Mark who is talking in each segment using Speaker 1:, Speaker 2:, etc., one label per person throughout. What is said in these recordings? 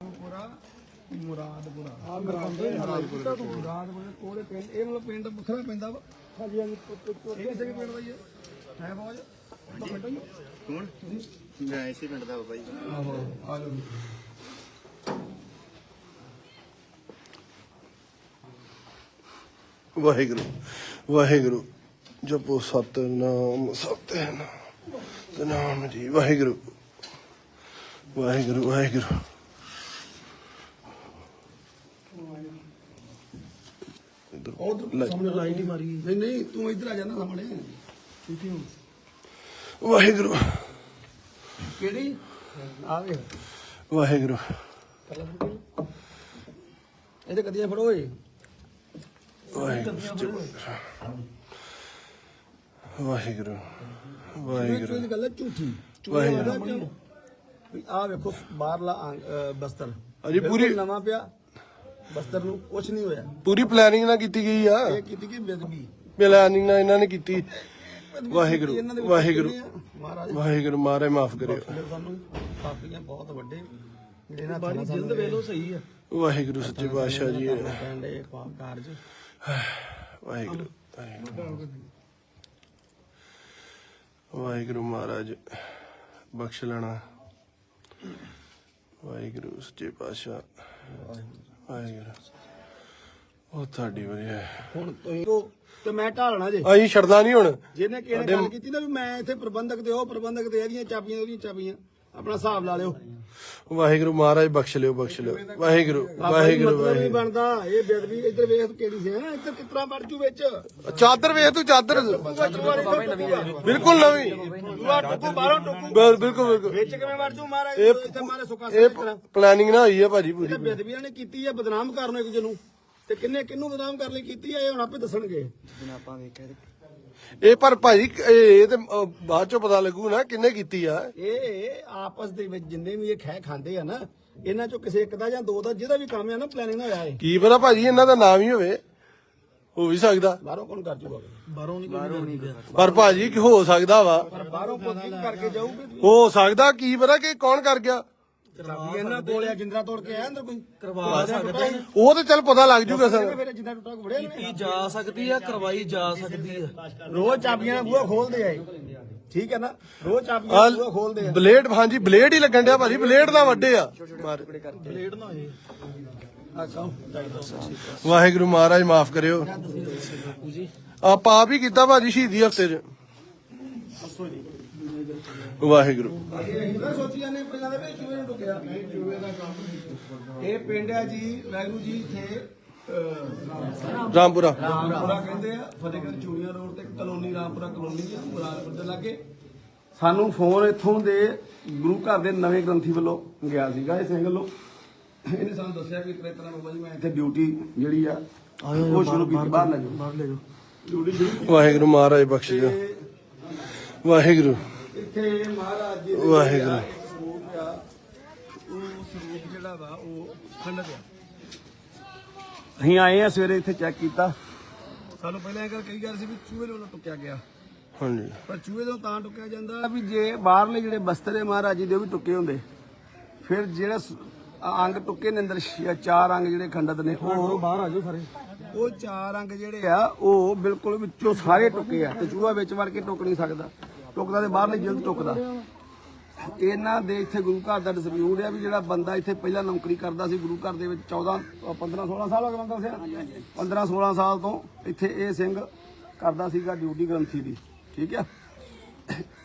Speaker 1: ਮੁਰਾ ਮੁਰਾਦਪੁਰਾ। ਆ ਮੁਰਾਦਪੁਰਾ ਮੁਰਾਦਪੁਰਾ ਕੋਲੇ ਪਿੰਡ ਇਹ ਮਤਲਬ ਪਿੰਡ ਵੱਖਰਾ ਪੈਂਦਾ ਵਾ? ਹਾਂਜੀ ਹਾਂਜੀ ਇਹ ਕਿਸੇ ਵੀ ਪਿੰਡ ਦਾ ਹੀ ਹੈ ਹੈ ਹੀ
Speaker 2: ਮੈਂ ਇਸੇ ਪਿੰਡ ਦਾ
Speaker 1: ਆਹੋ ਆ ਜਾਓ
Speaker 3: ਵਾਹਿਗੁਰੂ ਵਾਹਿਗੁਰੂ ਜਪੋ ਸਤਨਾਮ ਸਤਨਾਮ ਸਤਨਾਮ ਜੀ ਵਾਹਿਗੁਰੂ। ਵਾਹਿਗੁਰੂ ਵਾਹਿਗੁਰੂ। ਇੱਧਰ।
Speaker 1: ਉਧਰ ਸਾਹਮਣੇ ਲਾਈਟ ਹੀ ਮਾਰੀ। ਨਹੀਂ ਨਹੀਂ ਤੂੰ ਇੱਧਰ ਆ ਜਾ ਨਾ ਸਾਹਮਣੇ। ਠੀਕ ਹੈ।
Speaker 3: ਵਾਹਿਗੁਰੂ।
Speaker 1: ਕਿਹੜੀ? ਆ ਵੇ
Speaker 3: ਵਾਹਿਗੁਰੂ।
Speaker 1: ਇਹਦੇ ਕਦੀਆਂ ਫੜੋ ਓਏ।
Speaker 3: ਵਾਹਿਗੁਰੂ ਵਾਹਿਗੁਰੂ
Speaker 1: ਇਹ
Speaker 3: ਵਾਹਿਗੁਰੂ।
Speaker 1: ਗੱਲ ਝੂਠੀ। ਆ ਵੇਖੋ ਬਾਹਰਲਾ ਬਸਤਰ।
Speaker 3: ਅਜੀ ਪੂਰੀ-
Speaker 1: ਨਵਾਂ ਪਿਆ। ਬਸਤਰ ਨੂੰ ਕੁਝ ਨਹੀਂ ਹੋਇਆ।
Speaker 3: ਪੂਰੀ ਪਲੈਨਿੰਗ ਨਾਲ ਕੀਤੀ ਗਈ ਆ?
Speaker 1: ਇਹ ਕੀਤੀ ਕਿ ਬੇਦਬੀ
Speaker 3: ਪਲੈਨਿੰਗ ਨਾਲ ਇਹਨਾਂ ਨੇ ਕੀਤੀ। ਵਾਹਿਗੁਰੂ ਵਾਹਿਗੁਰੂ। ਵਾਹਿਗੁਰੂ ਮਾਰੇ ਮਾਫ ਕਰਿਓ।
Speaker 1: ਸਾਨੂੰ। ਪਾਪੀਆਂ ਬਹੁਤ ਵੱਡੇ। ਜਿਹੜੇ ਨਾ ਬਾਰੀ ਜਿਲਦ ਵੇਲੋ ਸਹੀ ਆ।
Speaker 3: ਵਾਹਿਗੁਰੂ ਸੱਚੇ ਪਾਤਸ਼ਾਹ ਜੀ।
Speaker 1: ਕਹਿੰਦੇ ਪਾਪ ਕਾਰਜ।
Speaker 3: ਵਾਹਿਗੁਰੂ ਵਾਹਿਗੁਰੂ। ਵਾਹਿਗੁਰੂ ਮਹਾਰਾਜ ਬਖਸ਼ ਲੈਣਾ। ਵਾਹਿਗੁਰੂ ਸੱਚੇ ਪਾਤਸ਼ਾਹ। ਵਾਹਿਗੁਰੂ ਉਹ ਤੁਹਾਡੀ ਵਧੀਆ।
Speaker 1: ਹੁਣ ਤੁਸੀਂ ਕੋ ਤੇ ਮੈਂ ਢਾਲਣਾ ਜੇ।
Speaker 3: ਅਸੀਂ ਛੱਡਦਾ ਨਹੀਂ ਹੁਣ।
Speaker 1: ਜਿਹਨੇ ਕਿਸੇ ਨੇ ਗੱਲ ਕੀਤੀ ਨਾ ਵੀ ਮੈਂ ਇੱਥੇ ਪ੍ਰਬੰਧਕ ਤੇ ਉਹ ਪ੍ਰਬੰਧਕ ਤੇ ਇਹਦੀਆਂ ਚਾਬੀਆਂ ਉਹਦੀਆਂ ਚਾਬੀਆਂ। ਆਪਣਾ ਹਿਸਾਬ ਲਾ ਲਿਓ।
Speaker 3: ਵਾਹਿਗੁਰੂ ਮਹਾਰਾਜ ਬਖਸ਼ ਲਿਓ ਬਖਸ਼ ਲਿਓ। ਵਾਹਿਗੁਰੂ
Speaker 1: ਆਪਾਂ
Speaker 3: ਵਾਹਿਗੁਰੂ
Speaker 1: ਮਤਲਬ ਨਹੀਂ
Speaker 3: ਵਾਹਿਗੁਰੂ।
Speaker 1: ਬਣਦਾ। ਇਹ ਬੇਦਬੀ ਇੱਧਰ ਵੇਖ ਤੂੰ ਕਿਹੜੀ ਸੀ ਨਾ ਇੱਧਰ ਕਿਤਨਾ ਵੜ ਜੂ ਵਿੱਚ?
Speaker 3: ਚਾਦਰ ਵੇਖ ਤੂੰ ਚਾਦਰ। ਬਿਲਕੁਲ ਨਵੀਂ।
Speaker 1: ਤੂੰ ਟੁੱਕੂ ਬਾਹਰੋਂ ਟੁੱਕੂ
Speaker 3: ਬਿਲ- ਬਿਲਕੁਲ ਬਿਲਕੁਲ।
Speaker 1: ਵਿੱਚ ਕਿਵੇਂ ਵੜ ਜੂ ਮਹਾਰਾਜ?
Speaker 3: ਇਹ-
Speaker 1: ਇੱਥੇ ਮਾਰੇ ਸੁੱਕਾ
Speaker 3: ਇਹ
Speaker 1: ਸੇ ਤਰ੍ਹਾਂ
Speaker 3: ਪਲੈਨਿੰਗ ਨਾ ਹੋਈ ਹੈ ਭਾਜੀ ਪੂਰੀ
Speaker 1: ਇਹ ਬੇਦਬੀਆਂ ਨੇ ਕੀਤੀ ਹੈ ਬਦਨਾਮ ਕਰਨ ਇੱਕ ਜਨੂੰ ਤੇ ਕਿੰਨੇ ਕਿੰਨੂੰ ਬਦਨਾਮ ਕਰਨ ਲਈ ਕੀਤੀ ਹੈ ਇਹ ਹੁਣ ਆਪੇ ਦੱਸਣਗੇ।
Speaker 3: ਇਹ ਪਰ ਭਾਜੀ ਇਹ ਤੇ ਅਹ, ਬਾਅਦ ਚੋਂ ਪਤਾ ਲੱਗੂ ਨਾ ਕਿੰਨੇ ਕੀਤੀ ਆ।
Speaker 1: ਇਹ ਆਪਸ ਦੇ ਵਿੱਚ ਜਿੰਨੇ ਵੀ ਇਹ ਖੈ ਖਾਂਦੇ ਆ ਨਾ ਇਹਨਾਂ ਚੋਂ ਕਿਸੇ ਇੱਕ ਦਾ ਜਾਂ ਦੋ ਦਾ ਜਿਹਦਾ ਵੀ ਕੰਮ ਆ ਨਾ ਪਲੈਨਿੰਗ ਨਾਲ ਹੋਇਆ ਹੈ
Speaker 3: ਕੀ ਪਤਾ ਭਾਜੀ ਇਹਨਾਂ ਦਾ ਨਾਮ ਹੀ ਹੋਵੇ। ਹੋ ਵੀ ਸਕਦਾ।
Speaker 1: ਬਾਹਰੋਂ ਕੌਣ ਕਰ ਜੂਗਾ? ਬਾਹਰੋਂ ਨਹੀਂ ਬਾਹਰੋਂ ਨਹੀਂ।
Speaker 3: ਪਰ ਭਾਜੀ ਕੀ ਹੋ ਸਕਦਾ ਵਾ।
Speaker 1: ਪਰ ਬਾਹਰੋਂ ਕੋਈ ਕਰਕੇ ਜਾਊਗੀ।
Speaker 3: ਹੋ ਸਕਦਾ ਕੀ ਪਤਾ ਕਿ ਕੌਣ ਕਰ ਗਿਆ।
Speaker 1: ਚਾਬੀ ਇਹਨਾਂ ਕੋਲ ਆ ਜਿੰਦਰਾ ਤੋੜ ਕੇ ਆਇਆ ਅੰਦਰ ਕੋਈ? ਕਰਵਾ ਸਕਦਾ
Speaker 3: ਉਹ ਤੇ ਚੱਲ ਪਤਾ ਲੱਗ ਜੂਗਾ ਸਰ।
Speaker 1: ਫਿਰ ਜਿੰਦਰਾ ਟੁੱਟਾ ਕੋ ਵੜਿਆ
Speaker 4: ਕੀਤੀ ਜਾ ਸਕਦੀ ਆ ਕਰਵਾਈ ਜਾ ਸਕਦੀ ਆ।
Speaker 1: ਰੋਜ਼ ਚਾਬੀਆਂ ਨਾਲ ਬੂਹਾ ਖੋਲਦੇ ਆ ਇਹ। ਠੀਕ ਹੈ ਨਾ? ਰੋਜ਼ ਚਾਬੀਆਂ ਨਾਲ ਬੂਹਾ ਖੋਲਦੇ ਆ।
Speaker 3: ਬਲੇਡ ਹਾਂਜੀ ਬਲੇਡ ਹੀ ਲੱਗਣ ਡਿਆ ਭਾਜੀ ਬਲੇਡ ਦਾ ਵੱਡੇ ਆ।
Speaker 4: ਬਲੇਡ ਨਾ ਹੋਏ।
Speaker 3: ਵਾਹਿਗੁਰੂ ਮਹਾਰਾਜ ਮਾਫ ਕਰਿਓ। ਆਪਾਂ ਆਪ ਹੀ ਕੀਤਾ ਭਾਜੀ ਸ਼ਹੀਦੀ ਹਫ਼ਤੇ 'ਚ। ਵਾਹਿਗੁਰੂ।
Speaker 1: ਇਹਨਾਂ ਸੋਚੀ ਜਾਂਦੇ ਪਹਿਲਾਂ ਦੇ ਵੀ ਚੂਹੇ ਨੂੰ ਟੁਕਿਆ। ਇਹ ਪਿੰਡ ਆ ਜੀ ਵੈਗੂ ਜੀ ਇੱਥੇ
Speaker 3: ਰਾਮਪੁਰਾ।
Speaker 1: ਰਾਮਪੁਰਾ ਕਹਿੰਦੇ ਆ ਫਤਿਹਗੜ੍ਹ ਚੂੜੀਆਂ ਰੋਡ ਤੇ ਕਲੋਨੀ ਰਾਮਪੁਰਾ ਕਲੋਨੀ ਆ ਮੁਰਾਦਪੁਰ ਦੇ ਲਾਗੇ। ਸਾਨੂੰ ਫੋਨ ਇੱਥੋਂ ਦੇ ਗੁਰੂ ਘਰ ਦੇ ਨਵੇਂ ਗ੍ਰੰਥੀ ਵੱਲੋਂ ਗਿਆ ਸੀਗਾ ਇਹ ਸਿੰਘ ਵੱਲੋਂ। ਇਹਨੇ ਸਾਨੂੰ ਦੱਸਿਆ ਕਿ ਇਤਨੇ ਤਰ੍ਹਾਂ ਬਾਬਾ ਜੀ ਮੈਂ ਇੱਥੇ ਡਿਊਟੀ ਜਿਹੜੀ ਆ ਉਹ ਸ਼ੁਰੂ ਕੀਤੀ ਬਾਹਰ ਲੈ ਜਾਓ।
Speaker 4: ਬਾਹਰ ਲੈ ਜਾਓ।
Speaker 3: ਵਾਹਿਗੁਰੂ ਮਹਾਰਾਜ ਬਖਸ਼ ਵਾਹਿਗੁਰੂ।
Speaker 1: ਇੱਥੇ ਮਹਾਰਾਜ ਜੀ ਦੇ
Speaker 3: ਵਾਹਿਗੁਰੂ।
Speaker 1: ਜਿਹੜਾ ਇੱਕ ਸਰੂਪ ਆ ਉਹ ਸਰੂਪ ਜਿਹੜਾ ਵਾ ਉਹ ਖੰਡਤ ਆ ਅਸੀਂ ਆਏ ਆ ਸਵੇਰੇ ਇੱਥੇ ਚੈੱਕ ਕੀਤਾ। ਸਾਨੂੰ ਪਹਿਲਾਂ ਇਹ ਗੱਲ ਕਹੀ ਜਾ ਰਹੀ ਸੀ ਵੀ ਚੂਹੇ ਦੇ ਵੱਲੋਂ ਟੁੱਕਿਆ ਗਿਆ।
Speaker 3: ਹਾਂਜੀ।
Speaker 1: ਪਰ ਚੂਹੇ ਤੋਂ ਤਾਂ ਟੁੱਕਿਆ ਜਾਂਦਾ ਵੀ ਜੇ ਬਾਹਰਲੇ ਜਿਹੜੇ ਬਸਤਰ ਹੈ ਮਹਾਰਾਜ ਜੀ ਦੇ ਉਹ ਵੀ ਟੁੱਕੇ ਹੁੰਦੇ। ਫਿਰ ਜਿਹੜਾ ਅੰਗ ਟੁੱਕੇ ਨੇ ਅੰਦਰ ਛ- ਚਾਰ ਅੰਗ ਜਿਹੜੇ ਖੰਡਤ ਨੇ ਉਹ
Speaker 4: ਬਾਹਰ ਆ ਜਾਓ ਸਾਰੇ।
Speaker 1: ਉਹ ਚਾਰ ਅੰਗ ਜਿਹੜੇ ਆ ਉਹ ਬਿਲਕੁਲ ਵਿੱਚੋਂ ਸਾਰੇ ਟੁੱਕੇ ਆ ਤੇ ਚੂਹਾ ਵਿੱਚ ਵੜ ਕੇ ਟੁੱਕ ਨਹੀਂ ਸਕਦਾ। ਟੁਕਦਾ ਤੇ ਬਾਹਰਲੀ ਜਿਲਦ ਟੁੱਕਦਾ। ਇਹਨਾਂ ਦੇ ਇੱਥੇ ਗੁਰੂ ਘਰ ਦਾ ਡਿਸਪਿਊਟ ਆ ਵੀ ਜਿਹੜਾ ਬੰਦਾ ਇੱਥੇ ਪਹਿਲਾਂ ਨੌਕਰੀ ਕਰਦਾ ਸੀ, ਗੁਰੂ ਘਰ ਦੇ ਵਿੱਚ 14 15 16 ਸਾਲ ਹੋ ਗਏ ਮੈਨੂੰ ਦੱਸਿਆ 15 16 ਸਾਲ ਤੋਂ ਇੱਥੇ ਇਹ ਸਿੰਘ ਕਰਦਾ ਸੀਗਾ ਡਿਊਟੀ ਗ੍ਰੰਥੀ ਦੀ, ਠੀਕ ਆ?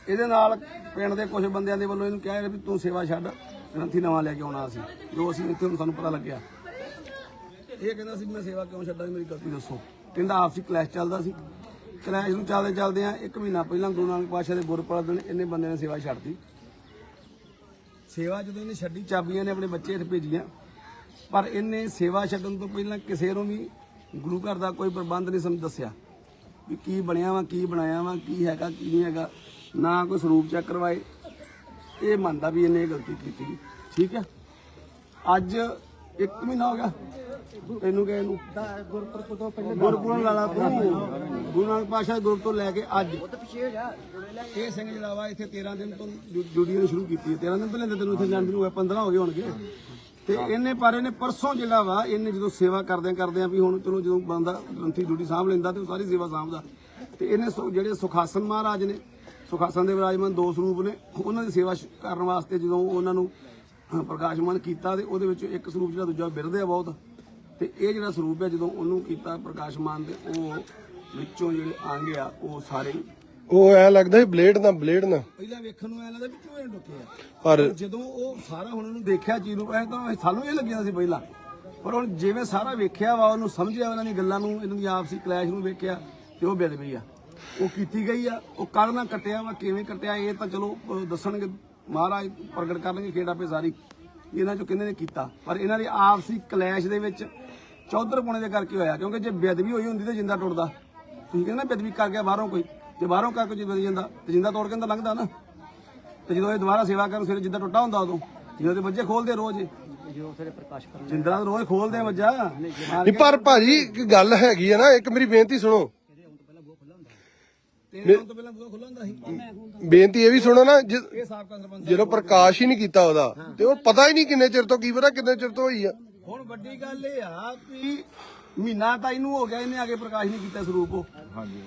Speaker 1: ਇਹਦੇ ਨਾਲ ਪਿੰਡ ਦੇ ਕੁਝ ਬੰਦਿਆਂ ਦੇ ਵੱਲੋਂ ਇਹਨੂੰ ਕਿਹਾ ਵੀ ਤੂੰ ਸੇਵਾ ਛੱਡ, ਗ੍ਰੰਥੀ ਨਵਾਂ ਲੈ ਕੇ ਆਉਣਾ ਸੀ ਜੋ ਅਸੀਂ ਇੱਥੇ ਹੁਣ ਸਾਨੂੰ ਪਤਾ ਲੱਗਿਆ। ਇਹ ਕਹਿੰਦਾ ਸੀ, ਮੈਂ ਸੇਵਾ ਕਿਉਂ ਛੱਡਾਂ? ਮੇਰੀ ਗਲਤੀ ਦੱਸੋ। ਕਹਿੰਦਾ, ਆਪਸੀ ਕਲੈਸ਼ ਚੱਲਦਾ ਸੀ। ਕਲੈਸ਼ ਨੂੰ ਚੱਲਦੇ ਚੱਲਦੇ ਆ, ਇੱਕ ਮਹੀਨਾ ਪਹਿਲਾਂ ਗੁਰੂ ਨਾਨਕ ਪਾਤਸ਼ਾਹ ਦੇ ਗੁਰਪੁਰਬ ਦਿਨ ਇਹਨੇ ਬੰਦੇ ਨੇ ਸੇਵਾ ਛੱਡਤੀ ਸੇਵਾ ਜਦੋਂ ਇਹਨੇ ਛੱਡੀ, ਚਾਬੀਆਂ ਨੇ ਆਪਣੇ ਬੱਚੇ ਇੱਥੇ ਭੇਜੀਆਂ। ਪਰ ਇਹਨੇ ਸੇਵਾ ਛੱਡਣ ਤੋਂ ਪਹਿਲਾਂ ਕਿਸੇ ਨੂੰ ਵੀ ਗੁਰੂ ਘਰ ਦਾ ਕੋਈ ਪ੍ਰਬੰਧ ਨਹੀਂ ਸਾਨੂੰ ਦੱਸਿਆ। ਵੀ ਕੀ ਬਣਿਆ ਵਾ, ਕੀ ਬਣਾਇਆ ਵਾ, ਕੀ ਹੈਗਾ, ਕੀ ਨਹੀਂ ਹੈਗਾ, ਨਾ ਕੋਈ ਸਰੂਪ ਚੈੱਕ ਕਰਵਾਏ। ਇਹ ਮੰਨਦਾ ਵੀ ਇਹਨੇ ਇਹ ਗਲਤੀ ਕੀਤੀ। ਠੀਕ ਹੈ? ਅੱਜ ਇੱਕ ਮਹੀਨਾ ਹੋ ਗਿਆ। ਇਹਨੂੰ ਗਏ ਨੂੰ ਗੁਰਪੁਰਬ ਤੋਂ ਪਹਿਲੇ ਗੁਰਪੁਰਬ ਲਾਲਾ ਤੂੰ, ਗੁਰੂ ਨਾਨਕ ਪਾਤਸ਼ਾਹ ਗੁਰੂ ਤੋਂ ਲੈ ਕੇ ਅੱਜ। ਇਹ ਸਿੰਘ ਜਿਹੜਾ ਵਾ ਇੱਥੇ 13 ਦਿਨ ਤੋਂ ਡਿਊਟੀ ਨੂੰ ਸ਼ੁਰੂ ਕੀਤੀ ਹੈ। 13 ਦਿਨ ਪਹਿਲਾਂ ਤੈਨੂੰ ਇੱਥੇ ਜਾਣ ਨੂੰ ਹੋਇਆ 15 ਹੋ ਗਏ ਹੋਣਗੇ। ਤੇ ਇਹਨੇ ਪਰ ਇਹਨੇ ਪਰਸੋਂ ਜਿਹੜਾ ਵਾ, ਇਹਨੇ ਜਦੋਂ ਸੇਵਾ ਕਰਦੇ ਕਰਦੇ ਆ ਵੀ ਹੁਣ ਚਲੋ ਜਦੋਂ ਬੰਦਾ ਗ੍ਰੰਥੀ ਡਿਊਟੀ ਸਾਂਭ ਲੈਂਦਾ ਤੇ ਉਹ ਸਾਰੀ ਸੇਵਾ ਸਾਂਭਦਾ। ਤੇ ਇਹਨੇ ਜਿਹੜੇ ਸੁਖਾਸਨ ਮਹਾਰਾਜ ਨੇ, ਸੁਖਾਸਨ ਦੇ ਵਿਰਾਜਮਾਨ ਦੋ ਸਰੂਪ ਨੇ, ਉਹਨਾਂ ਦੀ ਸੇਵਾ ਕਰਨ ਵਾਸਤੇ ਜਦੋਂ ਉਹਨਾਂ ਨੂੰ ਪ੍ਰਕਾਸ਼ਮਾਨ ਕੀਤਾ ਤੇ ਉਹਦੇ ਵਿੱਚ ਇੱਕ ਸਰੂਪ ਜਿਹੜਾ ਦੂਜਾ ਬਿਰਦੇ ਆ ਬਹੁਤ। ਤੇ ਇਹ ਜਿਹੜਾ ਸਰੂਪ ਹੈ ਜਦੋਂ ਉਹਨੂੰ ਕੀਤਾ ਪ੍ਰਕਾਸ਼ਮਾਨ ਤੇ ਉਹ ਵਿੱਚੋਂ ਜਿਹੜੇ ਅੰਗ ਆ ਉਹ ਸਾਰੇ।
Speaker 3: ਉਹ ਐ ਲੱਗਦਾ ਸੀ ਬਲੇਡ ਨਾ ਬਲੇਡ ਨਾ
Speaker 1: ਪਹਿਲਾਂ ਵੇਖਣ ਨੂੰ ਐ ਲੱਗਦਾ ਵੀ ਕਿਉਂ ਇਹ ਟੁੱਟੇ ਆ।
Speaker 3: ਪਰ
Speaker 1: ਜਦੋਂ ਉਹ ਸਾਰਾ ਹੁਣ ਉਹਨੂੰ ਦੇਖਿਆ ਚੀਜ਼ ਨੂੰ ਐ ਤਾਂ ਸਾਨੂੰ ਇਹ ਲੱਗਿਆ ਸੀ ਪਹਿਲਾਂ। ਪਰ ਹੁਣ ਜਿਵੇਂ ਸਾਰਾ ਵੇਖਿਆ ਵਾ ਉਹਨੂੰ ਸਮਝਿਆ ਉਹਨਾਂ ਦੀ ਗੱਲਾਂ ਨੂੰ ਇਹਨਾਂ ਦੀ ਆਪਸੀ ਕਲੈਸ਼ ਨੂੰ ਵੇਖਿਆ ਤੇ ਉਹ ਬਿਲ ਪਈ ਆ। ਉਹ ਕੀਤੀ ਗਈ ਆ ਉਹ ਕੱਲ ਨਾ ਕੱਟਿਆ ਵਾ ਕਿਵੇਂ ਕੱਟਿਆ ਇਹ ਤਾਂ ਚਲੋ ਦੱਸਣਗੇ ਮਹਾਰਾਜ ਪ੍ਰਗਟ ਕਰਨਗੇ ਖੇੜਾ ਪੇ ਸਾਰੀ। ਇਹਨਾਂ ਚੋਂ ਕਿਹਨੇ ਨੇ ਕੀਤਾ? ਪਰ ਇਹਨਾਂ ਦੀ ਆਪਸੀ ਕਲੈਸ਼ ਦੇ ਵਿੱਚ ਚੌਧਰ ਪੁਣੇ ਦੇ ਕਰਕੇ ਹੋਇਆ ਕਿਉਂਕਿ ਜੇ ਬੇਅਦਬੀ ਹੋਈ ਹੁੰਦੀ ਤਾਂ ਜਿੰਦਾ ਟੁੱਟਦਾ। ਤੁਸੀਂ ਕਹਿੰਦੇ ਨਾ ਬੇਅਦਬੀ ਕਰ ਗਿਆ ਬਾਹਰੋਂ ਕੋਈ। ਜੇ ਬਾਹਰੋਂ ਕਰ ਕੋਈ ਜਿੰਦਾ ਜਾਂਦਾ ਤੇ ਜਿੰਦਾ ਤੋੜ ਕੇ ਤਾਂ ਲੰਘਦਾ ਨਾ। ਤੇ ਜਦੋਂ ਇਹ ਦੁਬਾਰਾ ਸੇਵਾ ਕਰਨ ਫਿਰ ਜਿੱਦਾਂ ਟੁੱਟਾ ਹੁੰਦਾ ਉਦੋਂ ਜਦੋਂ ਤੇ ਵੱਜੇ ਖੋਲਦੇ ਰੋਜ਼ ਜਿੰਦਰਾ ਰੋਜ਼ ਖੋਲਦੇ ਮਾਰ
Speaker 3: ਨਹੀਂ ਪਰ ਭਾਜੀ ਇੱਕ ਗੱਲ ਹੈਗੀ ਆ ਨਾ ਇੱਕ ਮੇਰੀ ਬੇਨਤੀ ਸੁਣੋ। ਬੇਨਤੀ ਇਹ ਵੀ ਸੁਣੋ ਨਾ ਜਦੋਂ ਪ੍ਰਕਾਸ਼ ਹੀ ਨਹੀਂ ਕੀਤਾ ਉਹਦਾ ਤੇ ਉਹ ਪਤਾ ਹੀ ਨਹੀਂ ਕਿੰਨੇ ਚਿਰ ਤੋਂ ਕੀ ਪਤਾ ਕਿੰਨੇ ਚਿਰ ਤੋਂ ਹੋਈ ਆ।
Speaker 1: ਹੁਣ ਵੱਡੀ ਗੱਲ ਇਹ ਆ ਕਿ ਮਹੀਨਾ ਤਾਂ ਇਹਨੂੰ ਹੋ ਗਿਆ ਇਹਨੇ ਅੱਗੇ ਪ੍ਰਕਾਸ਼ ਨਹੀਂ ਕੀਤਾ ਸਰੂਪ ਉਹ।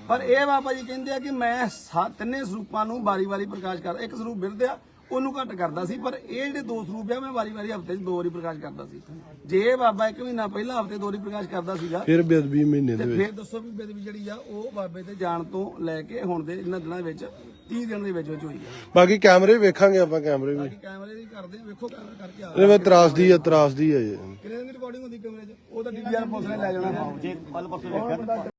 Speaker 1: ਪਰ ਇਹ ਬਾਬਾ ਜੀ ਕਹਿੰਦੇ ਆ ਕਿ ਮੈਂ ਸਾ- ਤਿੰਨੇ ਸਰੂਪਾਂ ਨੂੰ ਵਾਰੀ-ਵਾਰੀ ਪ੍ਰਕਾਸ਼ ਕਰਦਾ ਇੱਕ ਸਰੂਪ ਬਿਰਦਿਆ ਉਹਨੂੰ ਘੱਟ ਕਰਦਾ ਸੀ ਪਰ ਇਹ ਜਿਹੜੇ ਦੋ ਸਰੂਪ ਆ ਮੈਂ ਵਾਰੀ-ਵਾਰੀ ਹਫ਼ਤੇ 'ਚ ਦੋ ਵਾਰੀ ਪ੍ਰਕਾਸ਼ ਕਰਦਾ ਸੀ। ਜੇ ਇਹ ਬਾਬਾ ਇੱਕ ਮਹੀਨਾ ਪਹਿਲਾਂ ਹਫ਼ਤੇ ਦੋ ਵਾਰੀ ਪ੍ਰਕਾਸ਼ ਕਰਦਾ ਸੀਗਾ
Speaker 3: ਫਿਰ ਬੇਅਦਬੀ ਮਹੀਨੇ ਦੇ
Speaker 1: ਤੇ
Speaker 3: ਵਿੱਚ।
Speaker 1: ਫਿਰ ਦੱਸੋ ਵੀ ਬੇਦਬੀ ਜਿਹੜੀ ਆ ਉਹ ਬਾਬੇ ਤੇ ਜਾਣ ਤੋਂ ਲੈ ਕੇ ਹੁਣ ਦੇ ਇਹਨਾਂ ਦਿਨਾਂ ਵਿੱਚ 30 ਦਿਨ ਦੇ ਵਿੱਚ ਵਿੱਚ ਹੋਈ ਆ।
Speaker 3: ਬਾਕੀ ਕੈਮਰੇ ਵੇਖਾਂਗੇ ਆਪਾਂ ਕੈਮਰੇ ਵੀ।
Speaker 1: ਬਾਕੀ ਕੈਮਰੇ ਦੀ ਕਰਦੇ ਆ, ਵੇਖੋ ਕੈਮਰਾ ਕਰਕੇ ਆ।
Speaker 3: ਵਿੱਚ ਤਰਾਸਦੀ ਆ ਤਰਾਸਦੀ ਆ ਇਹ।
Speaker 1: ਕਿੰਨੇ ਦਿਨ ਰਿਕਾਰਡਿੰਗ ਹੁੰਦੀ ਕੈਮਰੇ 'ਚ? ਉਹ ਤਾਂ ਡੀਵੀਆਰ ਪੁਲਿਸ ਨੇ ਲੈ ਜਾਣਾ।
Speaker 2: ਜੇ ਕੱਲ ਪਰਸੋਂ ਵੇਖਿਆ।